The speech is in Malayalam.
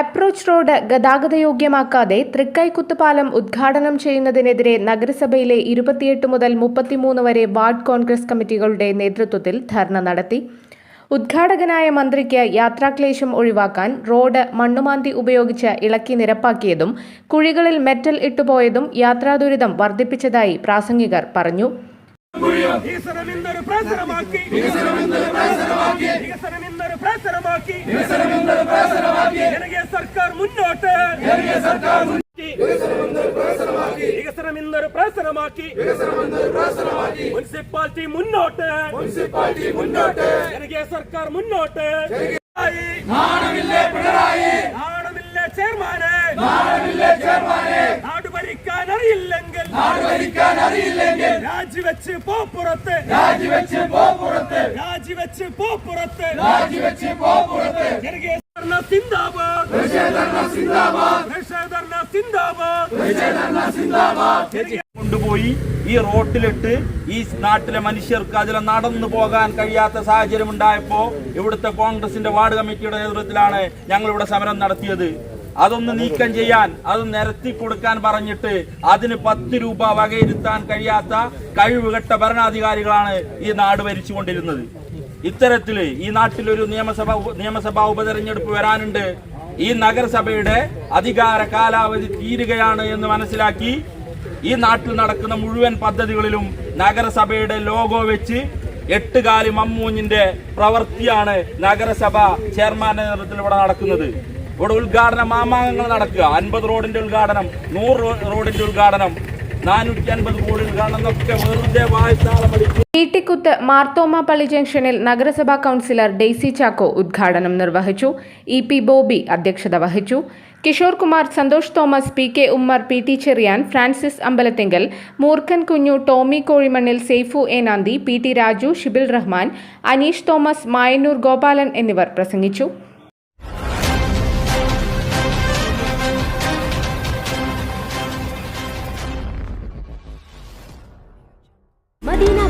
അപ്രോച്ച് റോഡ് ഗതാഗതയോഗ്യമാക്കാതെ തൃക്കൈക്കുത്തുപാലം ഉദ്ഘാടനം ചെയ്യുന്നതിനെതിരെ നഗരസഭയിലെ ഇരുപത്തിയെട്ട് മുതൽ മുപ്പത്തിമൂന്ന് വരെ വാർഡ് കോൺഗ്രസ് കമ്മിറ്റികളുടെ നേതൃത്വത്തിൽ ധർണ നടത്തി. ഉദ്ഘാടകനായ മന്ത്രിക്ക് യാത്രാക്ലേശം ഒഴിവാക്കാൻ റോഡ് മണ്ണുമാന്തി ഉപയോഗിച്ച് ഇളക്കി നിരപ്പാക്കിയതും കുഴികളിൽ മെറ്റൽ ഇട്ടുപോയതും യാത്രാദുരിതം വർദ്ധിപ്പിച്ചതായി പ്രാസംഗികർ പറഞ്ഞു. വികസനം എന്നൊരു പ്രസരമാക്കി. വികസനം എന്നൊരു പ്രസരമാക്കി. വികസനം എന്നൊരു പ്രസരമാക്കി. വികസനം എന്നൊരു പ്രസരമാക്കി. ജനകീയ സർക്കാർ മുന്നോട്ട്. ജനകീയ സർക്കാർ വികസനം എന്നൊരു പ്രസരമാക്കി. വികസനം എന്നൊരു പ്രസരമാക്കി. മുനിസിപ്പാലിറ്റി മുന്നോട്ട്. മുനിസിപ്പാലിറ്റി മുന്നോട്ട്. ജനകീയ സർക്കാർ മുന്നോട്ട്. നാണമില്ലേ പിണറായി? നാണമില്ലേ ചെയർമാനെ? നാണമില്ലേ ചെയർമാനെ? നാട് ഭരിക്കാൻ അറിയില്ലെങ്കിൽ നാട് അറിയില്ലെങ്കിൽ രാജിവെച്ച് പോ പുറത്ത്. രാജിവെച്ച് പോ പുറത്ത്. രാജിവെച്ച് പോ പുറത്ത്. രാജിവെച്ച് പോ പുറത്ത്. ജനകീയ സിന്ദാബാദ്. സിന്ദാബാദ്. സിന്ദാബാദ്. കൊണ്ടുപോയി ഈ റോട്ടിലിട്ട് ഈ നാട്ടിലെ മനുഷ്യർക്ക് അതിലെ നടന്നു പോകാൻ കഴിയാത്ത സാഹചര്യം ഉണ്ടായപ്പോ ഇവിടുത്തെ കോൺഗ്രസിന്റെ വാർഡ് കമ്മിറ്റിയുടെ നേതൃത്വത്തിലാണ് ഞങ്ങൾ ഇവിടെ സമരം നടത്തിയത്. അതൊന്ന് നീക്കം ചെയ്യാൻ അത് നിരത്തി കൊടുക്കാൻ പറഞ്ഞിട്ട് അതിന് പത്ത് രൂപ വകയിരുത്താൻ കഴിയാത്ത കഴിവുകെട്ട ഭരണാധികാരികളാണ് ഈ നാട് ഭരിച്ചുകൊണ്ടിരുന്നത്. ഇത്തരത്തിൽ ഈ നാട്ടിലൊരു നിയമസഭ നിയമസഭാ ഉപതെരഞ്ഞെടുപ്പ് വരാനുണ്ട്. ഈ നഗരസഭയുടെ അധികാര കാലാവധി തീരുകയാണ് എന്ന് മനസ്സിലാക്കി ഈ നാട്ടിൽ നടക്കുന്ന മുഴുവൻ പദ്ധതികളിലും നഗരസഭയുടെ ലോഗോ വെച്ച് എട്ടുകാലി മമ്മൂഞ്ഞിന്റെ പ്രവൃത്തിയാണ് നഗരസഭ ചെയർമാന്റെ നേതൃത്വത്തിൽ ഇവിടെ നടക്കുന്നത്. ഇവിടെ ഉദ്ഘാടന മാമാങ്കങ്ങൾ നടക്കുക. അൻപത് റോഡിന്റെ ഉദ്ഘാടനം നൂറ് റോഡിന്റെ ഉദ്ഘാടനം നാനൂറ്റി അൻപത് കോടി ഉദ്ഘാടനം എന്നൊക്കെ വെറുതെ വായ്ത്താളം ഈട്ടിക്കുത്ത് മാർത്തോമ പള്ളി ജംഗ്ഷനിൽ നഗരസഭാ കൗൺസിലർ ഡെയ്സി ചാക്കോ ഉദ്ഘാടനം നിർവഹിച്ചു. ഇ പി ബോബി അധ്യക്ഷത വഹിച്ചു. Kishore Kumar Santhosh Thomas P K Ummer P T Cheriyan Francis Ambalathinkal Moorkhan Kunju Tomy Kozhimannil Saifu Enanthi P T Raju Shibil Rahman Aneesh Thomas Mayannur Gopalan എന്നിവർ പ്രസംഗിച്ചു.